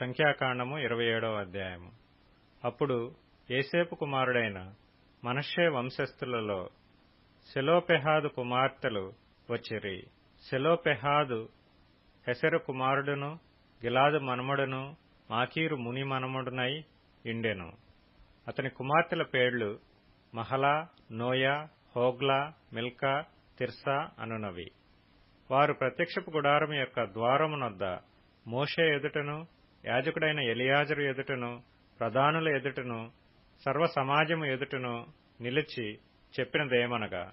సంఖ్యాకాండము ఇరవై ఏడవ అధ్యాయము. అప్పుడు ఏసేపు కుమారుడైన మనషే వంశస్థులలో సెలోపెహాదు కుమార్తెలు వచ్చిరి. సెలోపెహాదు హెసరు కుమారుడును గిలాదు మనమడును మాకీరు ముని మనమడునై ఇండెను. అతని కుమార్తెల పేర్లు Mahlah Noah Hoglah Milcah Tirzah అనునవి. వారు ప్రత్యక్షపు గుడారం యొక్క ద్వారమునొద్ద మోషే ఎదుటను యాజకుడైన ఎలియాజరు ఎదుటను ప్రధానుల ఎదుటను సర్వ సమాజము ఎదుటను నిలిచి చెప్పినదేమనగా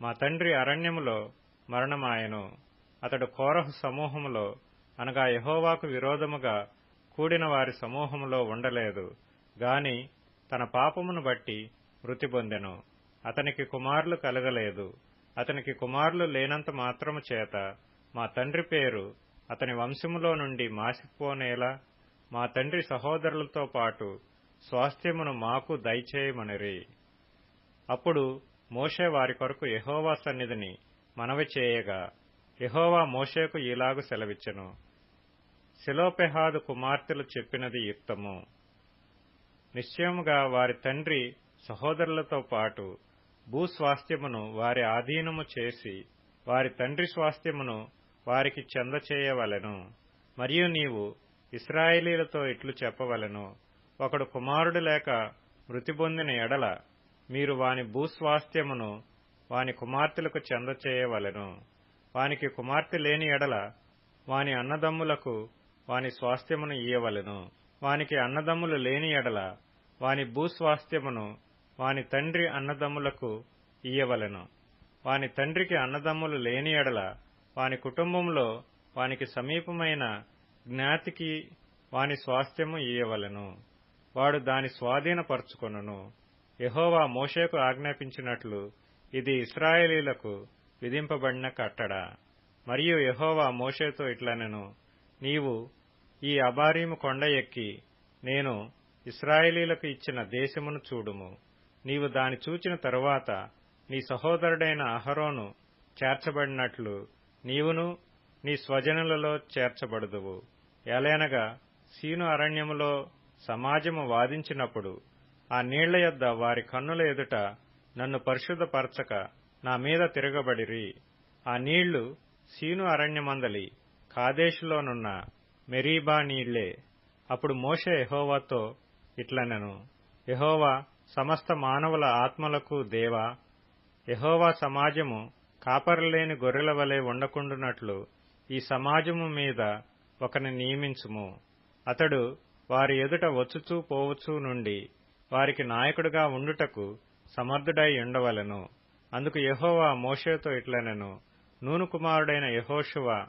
మా తండ్రి అరణ్యములో మరణమాయెను అతడు కోరహు సమూహములో అనగా యహోవాకు విరోధముగా కూడిన వారి సమూహములో ఉండలేదు గాని తన పాపమును బట్టి మృతి పొందెను. అతనికి కుమారులు కలగలేదు. అతనికి కుమారులు లేనంత మాత్రము చేత మా తండ్రి పేరు అతని వంశములో నుండి మాసిపోనేలా మా తండ్రి సహోదరులతో పాటు స్వాస్థ్యమును మాకు దయచేయమనిరి. అప్పుడు మోషే వారి కొరకు యహోవా సన్నిధిని మనవి చేయగా యహోవా మోషేకు ఇలాగు సెలవిచ్చెను. శిలోపెహాదు కుమార్తెలు చెప్పినది యుక్తము. నిశ్చయముగా వారి తండ్రి సహోదరులతో పాటు భూస్వాస్థ్యమును వారి ఆధీనము చేసి వారి తండ్రి స్వాస్థ్యమును వారికి చెందచేయవలెను మరియు నీవు ఇస్రాయేలీలతో ఇట్లు చెప్పవలెను. ఒకడు కుమారుడు లేక మృతి పొందిన ఎడల మీరు వాని భూస్వాస్థ్యమును వాని కుమార్తెలకు చెందచేయవలెను వానికి కుమార్తె లేని ఎడల వాని అన్నదమ్ములకు వాని స్వాస్థ్యమును ఇయ్యవలెను. వానికి అన్నదమ్ములు లేని ఎడల వాని భూస్వాస్థ్యమును వాని తండ్రి అన్నదమ్ములకు ఇయ్యవలెను. వాని తండ్రికి అన్నదమ్ములు లేని ఎడల వాని కుటుంబంలో వానికి సమీపమైన జ్ఞాతికి వాని స్వాస్థ్యము ఇయ్యవలను. వాడు దాని స్వాధీనపరుచుకొనును. యహోవా మోషేకు ఆజ్ఞాపించినట్లు ఇది ఇస్రాయేలీలకు విధింపబడిన కట్టడ. మరియు యహోవా మోషేతో ఇట్లనెను నీవు ఈ అబారీము కొండ ఎక్కి నేను ఇస్రాయేలీలకు ఇచ్చిన దేశమును చూడుము. నీవు దాని చూచిన తరువాత నీ సహోదరుడైన అహరోను చేర్చబడినట్లు నీవును నీ స్వజనులలో చేర్చబడుదువు. ఎలయనగా సీను అరణ్యములో సమాజము వాదించినప్పుడు ఆ నీళ్ళ యొద్ద వారి కన్నుల ఎదుట నన్ను పరిశుద్ధపరచక నా మీద తిరగబడిరి. ఆ నీళ్ళు సీను అరణ్యమందలి కాదేశులోనున్న మెరీబా నీళ్ళే. అప్పుడు మోషే ఎహోవాతో ఇట్లనెను ఎహోవా సమస్త మానవుల ఆత్మలకు దేవా ఎహోవా సమాజము కాపరలేని గొర్రెల వలె ఉండకుండునట్లు ఈ సమాజము మీద ఒకని నియమించుము. అతడు వారి ఎదుట వచ్చుచూ పోవచూ నుండి వారికి నాయకుడిగా ఉండుటకు సమర్థుడై ఉండవలెను. అందుకు యహోవా మోషేతో ఇట్లనెను నూను కుమారుడైన యహోషువ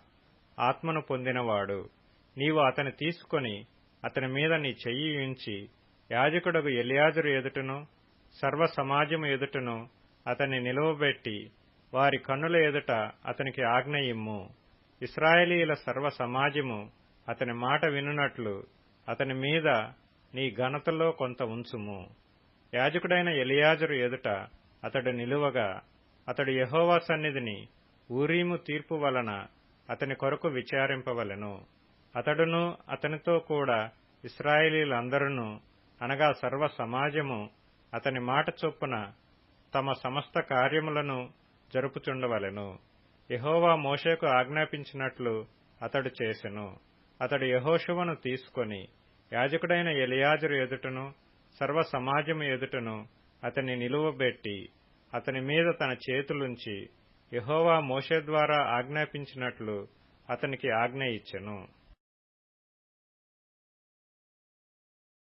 ఆత్మను పొందినవాడు. నీవు అతని తీసుకొని అతని మీద నీ చెయ్యి ఉంచి యాజకుడకు ఎలియాజరు ఎదుటను సర్వ సమాజము ఎదుటను అతన్ని నిలువబెట్టి వారి కన్నుల ఎదుట అతనికి ఆజ్ఞ ఇమ్ము. ఇస్రాయేలీల సర్వ సమాజము అతని మాట వినునట్లు అతని మీద నీ ఘనతలో కొంత ఉంచుము. యాజకుడైన ఎలియాజరు ఎదుట అతడు నిలువగా అతడు యహోవా సన్నిధిని ఊరీము తీర్పు వలన అతని కొరకు విచారింపవలెను. అతడును అతనితో కూడా ఇస్రాయేలీలందరూ అనగా సర్వ సమాజము అతని మాట చొప్పున తమ సమస్త కార్యములను జరుపుచుండవలెను. యహోవా మోషేకు ఆజ్ఞాపించినట్లు అతడు చేసెను. అతడు యహోశువను తీసుకొని యాజకుడైన ఎలియాజరు ఎదుటను సర్వ సమాజము ఎదుటను అతన్ని నిలువబెట్టి అతని మీద తన చేతులుంచి యహోవా మోషే ద్వారా ఆజ్ఞాపించినట్లు అతనికి ఆజ్ఞ ఇచ్చెను.